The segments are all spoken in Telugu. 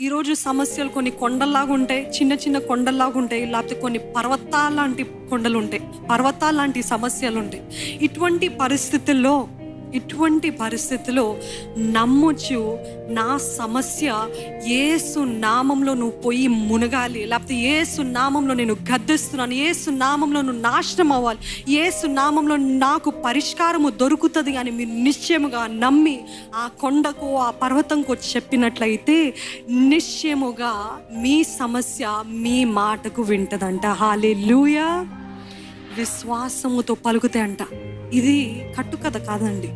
ఈరోజు సమస్యలు కొన్ని కొండల్లాగా ఉంటాయి చిన్న చిన్న కొండల్లాగా ఉంటాయి లేకపోతే కొన్ని పర్వతాలాంటి కొండలు ఉంటాయి పర్వతాలాంటి సమస్యలు ఉంటాయి. ఇటువంటి పరిస్థితుల్లో ఇటువంటి పరిస్థితిలో నమ్మొచ్చు నా సమస్య ఏసు నామంలో నువ్వు పోయి మునగాలి. లేకపోతే ఏసు నామంలో నేను గద్దిస్తున్నాను. ఏసు నామంలో నువ్వు నాశనం అవ్వాలి. ఏసు నామంలో నాకు పరిష్కారము దొరుకుతుంది అని మీరు నిశ్చయముగా నమ్మి ఆ కొండకు ఆ పర్వతంకు చెప్పినట్లయితే నిశ్చయముగా మీ సమస్య మీ మాటకు వింటదంట. హాలే విశ్వాసముతో పలుకుతే అంట. ఇది కట్టుకథ కాదండి.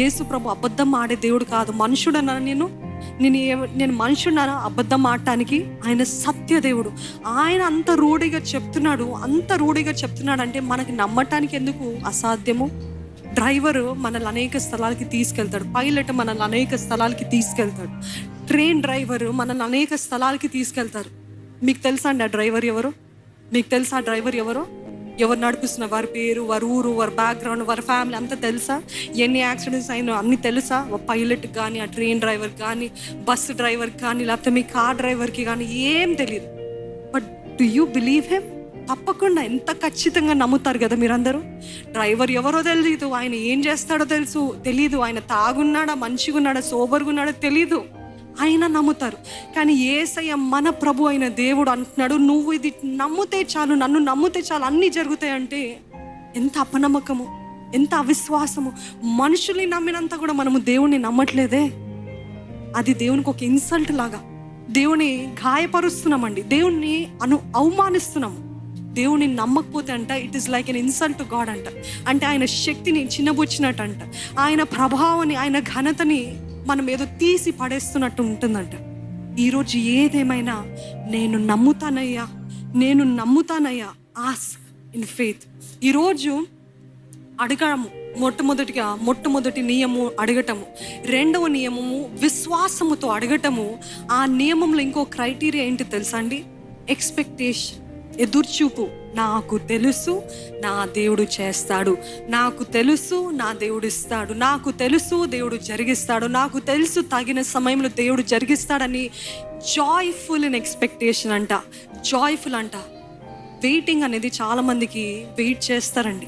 యేసు ప్రభు అబద్ధం ఆడే దేవుడు కాదు. మనుషుడనా నేను? నేను ఏ- నేను మనుషుడనా అబద్ధం ఆడటానికి ఆయన సత్య దేవుడు. ఆయన అంత రూఢిగా చెప్తున్నాడు. అంత రూఢిగా చెప్తున్నాడు అంటే మనకి నమ్మటానికి ఎందుకు అసాధ్యము? డ్రైవరు మనల్ని అనేక స్థలాలకి తీసుకెళ్తాడు. పైలట్ మనల్ని అనేక స్థలాలకి తీసుకెళ్తాడు. ట్రైన్ డ్రైవరు మనల్ని అనేక స్థలాలకి తీసుకెళ్తారు. మీకు తెలుసా అండి ఆ డ్రైవర్ ఎవరు? మీకు తెలుసా ఆ డ్రైవర్ ఎవరు? ఎవరు నడిపిస్తున్న వారి పేరు వారి ఊరు వారి బ్యాక్గ్రౌండ్ వారి ఫ్యామిలీ అంతా తెలుసా? ఎన్ని యాక్సిడెంట్స్ అయినా అన్ని తెలుసా? ఒక పైలట్ కానీ ఆ ట్రైన్ డ్రైవర్ కానీ బస్సు డ్రైవర్ కానీ లేకపోతే మీ కార్ డ్రైవర్కి కానీ ఏం తెలియదు but do you believe him తప్పకుండా ఎంత ఖచ్చితంగా నమ్ముతారు కదా మీరందరూ? డ్రైవర్ ఎవరో తెలియదు ఆయన ఏం చేస్తాడో తెలుసు తెలియదు ఆయన తాగున్నాడా మంచిగా ఉన్నాడా సోబర్గా ఉన్నాడో తెలీదు. ఆయన నమ్ముతారు. కానీ ఏసయ్య మన ప్రభు అయిన దేవుడు అంటున్నాడు నువ్వు ఇది నమ్మితే చాలు నన్ను నమ్మితే చాలు అన్నీ జరుగుతాయంటే ఎంత అపనమ్మకము ఎంత అవిశ్వాసము. మనుషుల్ని నమ్మినంత కూడా మనము దేవుణ్ణి నమ్మట్లేదే. అది దేవునికి ఒక ఇన్సల్ట్ లాగా. దేవుని గాయపరుస్తున్నామండి. దేవుణ్ణి అను అవమానిస్తున్నాము దేవుని నమ్మకపోతే అంట it is like an insult God అంట. అంటే ఆయన శక్తిని చిన్నబుచ్చినట్టు అంట ఆయన ప్రభావాన్ని ఆయన ఘనతని మనం ఏదో తీసి పడేస్తున్నట్టు ఉంటుందంట. ఈరోజు ఏదేమైనా నేను నమ్ముతానయ్యా నేను నమ్ముతానయ్యా ఆస్ ఇన్ ఫెయిత్ ఈరోజు అడగడము మొట్టమొదటిగా మొట్టమొదటి నియము అడగటము రెండవ నియమము విశ్వాసముతో అడగటము ఆ నియమంలో ఇంకో క్రైటీరియా ఏంటి తెలుసా అండి? ఎక్స్పెక్టేషన్ ఎదుర్చూపు. నాకు తెలుసు నా దేవుడు చేస్తాడు. నాకు తెలుసు నా దేవుడు ఇస్తాడు. నాకు తెలుసు దేవుడు జరిగిస్తాడు. నాకు తెలుసు తగిన సమయంలో దేవుడు జరిగిస్తాడని జాయ్ఫుల్ ఇన్ ఎక్స్పెక్టేషన్ అంట. జాయ్ఫుల్ అంట. వెయిటింగ్ అనేది చాలామందికి వెయిట్ చేస్తారండి.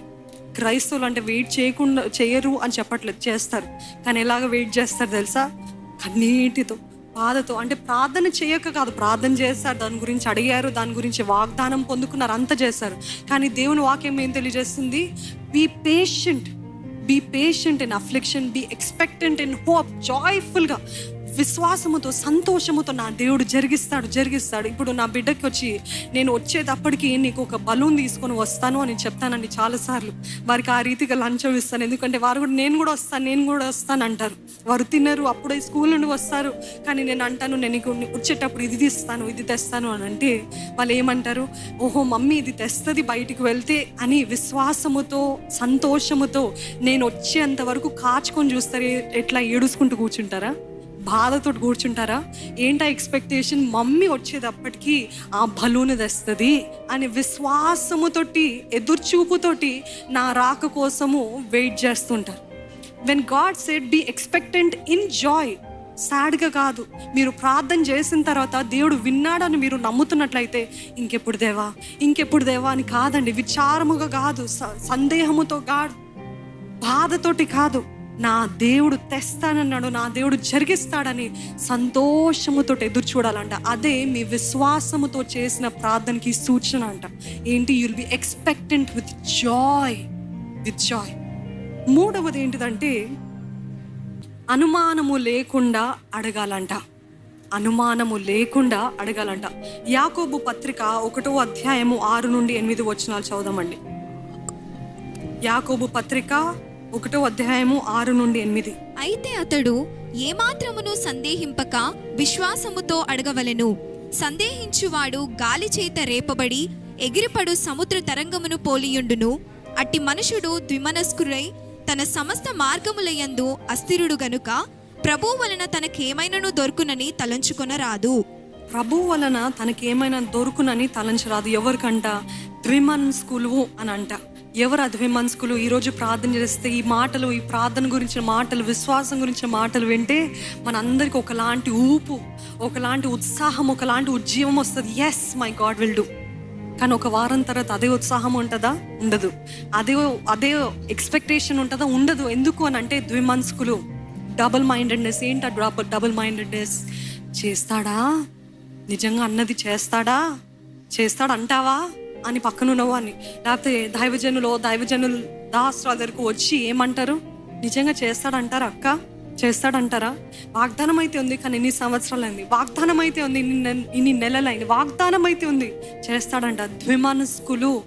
క్రైస్తవులు అంటే వెయిట్ చేయకుండా చేయరు అని చెప్పట్లేదు చేస్తారు. కానీ ఎలాగ వెయిట్ చేస్తారు తెలుసా? కన్నీటితో. బాధతో అంటే ప్రార్థన చేయక కాదు ప్రార్థన చేస్తారు దాని గురించి అడిగారు దాని గురించి వాగ్దానం పొందుకున్నారు అంత చేస్తారు కానీ దేవుని వాక్యం ఏం తెలియజేస్తుంది? Be patient be patient in affliction be expectant in hope జాయ్ఫుల్గా విశ్వాసముతో సంతోషముతో నా దేవుడు జరిగిస్తాడు జరిగిస్తాడు. ఇప్పుడు నా బిడ్డకి వచ్చి నేను వచ్చేటప్పటికి నీకు ఒక బలూన్ తీసుకొని వస్తాను అని చెప్తానండి చాలాసార్లు వారికి ఆ రీతిగా లంచం ఇస్తాను. ఎందుకంటే వారు కూడా నేను కూడా వస్తాను నేను కూడా వస్తాను అంటారు. వారు తినరు అప్పుడే స్కూల్ నుండి వస్తారు. కానీ నేను అంటాను నేను నీకు వచ్చేటప్పుడు ఇది తీస్తాను ఇది తెస్తాను అని అంటే వాళ్ళు ఏమంటారు? ఓహో మమ్మీ ఇది తెస్తుంది బయటికి వెళ్తే అని విశ్వాసముతో సంతోషముతో నేను వచ్చేంత వరకు కాచుకొని చూస్తారు ఎట్లా ఏడుచుకుంటూ కూర్చుంటారా? బాధతో కూర్చుంటారా? ఏంటా ఎక్స్పెక్టేషన్ మమ్మీ వచ్చేటప్పటికి ఆ బలూన్ తెస్తుంది అని విశ్వాసముతోటి ఎదుర్చూపుతోటి నా రాక కోసము వెయిట్ చేస్తుంటారు. When God said be expectant in joy సాడ్గా కాదు. మీరు ప్రార్థన చేసిన తర్వాత దేవుడు విన్నాడని మీరు నమ్ముతున్నట్లయితే ఇంకెప్పుడు దేవా? ఇంకెప్పుడు దేవా అని కాదండి. విచారముగా కాదు. స- సందేహముతో కాదు. బాధతోటి కాదు. నా దేవుడు తెస్తానన్నాడు నా దేవుడు జరిగిస్తాడని సంతోషముతో ఎదురు చూడాలంట. అదే మీ విశ్వాసముతో చేసిన ప్రార్థనకి సూచన అంట. ఏంటి? You'll be expectant with joy with joy మూడవది ఏంటిదంటే అనుమానము లేకుండా అడగాలంట. అనుమానము లేకుండా అడగాలంట. యాకోబు పత్రిక ఒకటో అధ్యాయము ఆరు నుండి ఎనిమిది వచనాలు చదుదామండి యాకోబు పత్రిక ఒకటో అధ్యాయము ఆరు నుండి ఎనిమిది. అయితే అతడు ఏమాత్రమును సందేహింపక విశ్వాసముతో అడగవలెను. సందేహించువాడు గాలి చేత రేపబడి ఎగిరిపడు సముద్ర తరంగమును పోలియుండును. అట్టి మనుషుడు ద్విమనస్కురై తన సమస్త మార్గములయందు అస్థిరుడు గనుక ప్రభు వలన తనకేమైనను దొరుకునని తలంచుకొనరాదు ప్రభు వలన తనకి ఏమైనా దొరుకునని తలంచరాదు ఎవరికంట? ద్విమన్ స్కూలు అని అంట ఎవరు అద్విమనస్కులు ఈరోజు ప్రార్థన చేస్తే ఈ మాటలు ఈ ప్రార్థన గురించిన మాటలు విశ్వాసం గురించిన మాటలు వింటే మనందరికి ఒకలాంటి ఊపు ఒకలాంటి ఉత్సాహం ఒకలాంటి ఉజ్జీవం వస్తుంది. Yes my God will do కానీ ఒక వారం తర్వాత అదే ఉత్సాహం ఉంటుందా? ఉండదు. అదే అదే ఎక్స్పెక్టేషన్ ఉంటుందా? ఉండదు. ఎందుకు అని అంటే ద్విమనస్కులు డబుల్ మైండెడ్నెస్ ఏంటి డబుల్ డబుల్ మైండెడ్నెస్ చేస్తాడా? నిజంగా అన్నది చేస్తాడా? చేస్తాడంటావా? అంటావా అని పక్కనున్నవా అని లేకపోతే దైవజనులు దైవజనులు దాస్ట్రాల దగ్గరకు వచ్చి ఏమంటారు? నిజంగా చేస్తాడంటారా అక్క? చేస్తాడంటారా? వాగ్దానం అయితే ఉంది కానీ ఇన్ని సంవత్సరాలు అయింది. వాగ్దానం అయితే ఉంది ఇన్ని నె- ఇన్ని నెలలైంది వాగ్దానం అయితే ఉంది. చేస్తాడంట. ద్విమానస్కులు.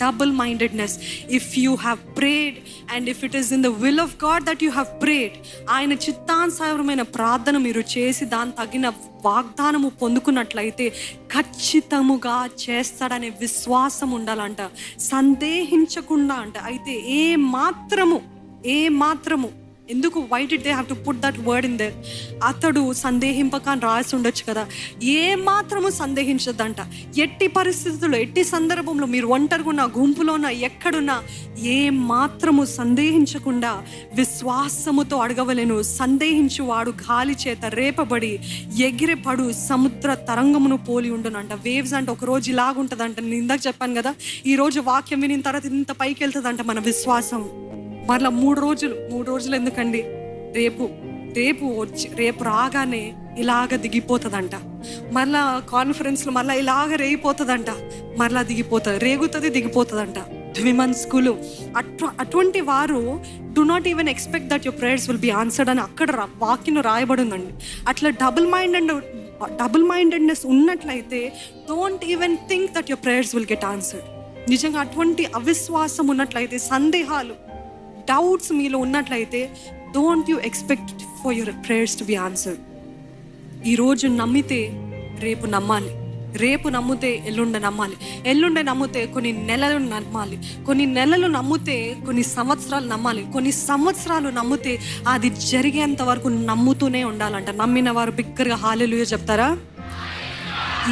Double mindedness if you have prayed and if it is in the will of God that you have prayed ఆయన చిత్తానుసారమైన ప్రార్థన మీరు చేసి దాని తగిన వాగ్దానము పొందుకున్నట్లయితే ఖచ్చితముగా చేస్తాడనే విశ్వాసం ఉండాలంట. సందేహించకుండా అంట. అయితే ఏ మాత్రము ఏ మాత్రము ఎందుకు why it they have to put that word in there అతడు సందేహింపక అని రాసి ఉండొచ్చు కదా. ఏ మాత్రము సందేహించద్దంట. ఎట్టి పరిస్థితుల్లో ఎట్టి సందర్భంలో మీరు ఒంటరిగా ఉన్న గుంపులో ఉన్న ఎక్కడున్నా ఏ మాత్రము సందేహించకుండా విశ్వాసముతో అడగవలెను. సందేహించువాడు గాలి చేత రేపబడి ఎగిరిపడు సముద్ర తరంగమును పోలి ఉండునంట. వేవ్స్ అంటే ఒకరోజు ఇలాగుంటుందంట. నేను ఇందాక చెప్పాను కదా ఈరోజు వాక్యం వినిన తర్వాత ఇంత పైకి వెళ్తుందంట మన విశ్వాసం. మరలా మూడు రోజులు మూడు రోజులు ఎందుకండి? రేపు రేపు వచ్చి రేపు రాగానే ఇలాగ దిగిపోతుందంట. మరలా కాన్ఫరెన్స్లో మరలా ఇలాగ రేగిపోతుందంట. మరలా దిగిపోతుంది రేగుతుంది దిగిపోతుందంట. ద్విమన్స్కులు అటు అటువంటి వారు do not even expect that your prayers will be answered అని అక్కడ వాక్యం రాయబడి ఉందండి అట్లా double mind and double mindedness ఉన్నట్లయితే don't even think that your prayers will get answered నిజంగా అటువంటి అవిశ్వాసం ఉన్నట్లయితే సందేహాలు డౌట్స్ మీలో ఉన్నట్లయితే don't you expect for your prayers to be answered ఈరోజు నమ్మితే రేపు నమ్మాలి. రేపు నమ్మితే ఎల్లుండ నమ్మాలి. ఎల్లుండ నమ్మితే కొన్ని నెలలు నమ్మాలి. కొన్ని నెలలు నమ్మితే కొన్ని సంవత్సరాలు నమ్మాలి. కొన్ని సంవత్సరాలు నమ్మితే అది జరిగేంత వరకు నమ్ముతూనే ఉండాలంట. నమ్మిన వారు బిగ్గరగా హాలెలుయో చెప్తారా?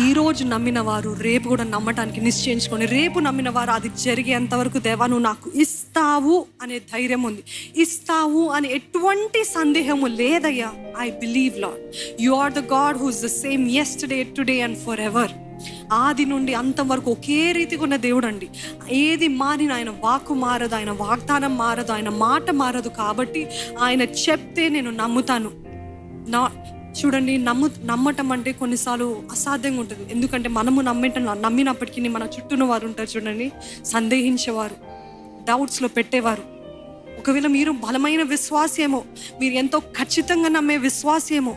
ఈరోజు నమ్మిన వారు రేపు కూడా నమ్మటానికి నిశ్చయించుకొని రేపు నమ్మిన వారు అది జరిగేంత వరకు దేవా నువ్వు నాకు ఇస్తావు అనే ధైర్యం ఉంది. ఇస్తావు అని ఎటువంటి సందేహము లేదయ్యా. I believe Lord you are the God who's the same yesterday today and for ever ఆది నుండి అంతం వరకు ఒకే రీతిగా ఉన్న దేవుడు అండి ఏది మారిన ఆయన వాక్కు మారదు ఆయన వాగ్దానం మారదు ఆయన మాట మారదు కాబట్టి ఆయన చెప్తే నేను నమ్ముతాను. నా చూడండి నమ్ము నమ్మటం అంటే కొన్నిసార్లు అసాధ్యంగా ఉంటుంది. ఎందుకంటే మనము నమ్మేట నమ్మినప్పటికీ మన చుట్టూన వారు ఉంటారు చూడండి సందేహించేవారు. డౌట్స్లో పెట్టేవారు. ఒకవేళ మీరు బలమైన విశ్వాసేమో మీరు ఎంతో ఖచ్చితంగా నమ్మే విశ్వాసేమో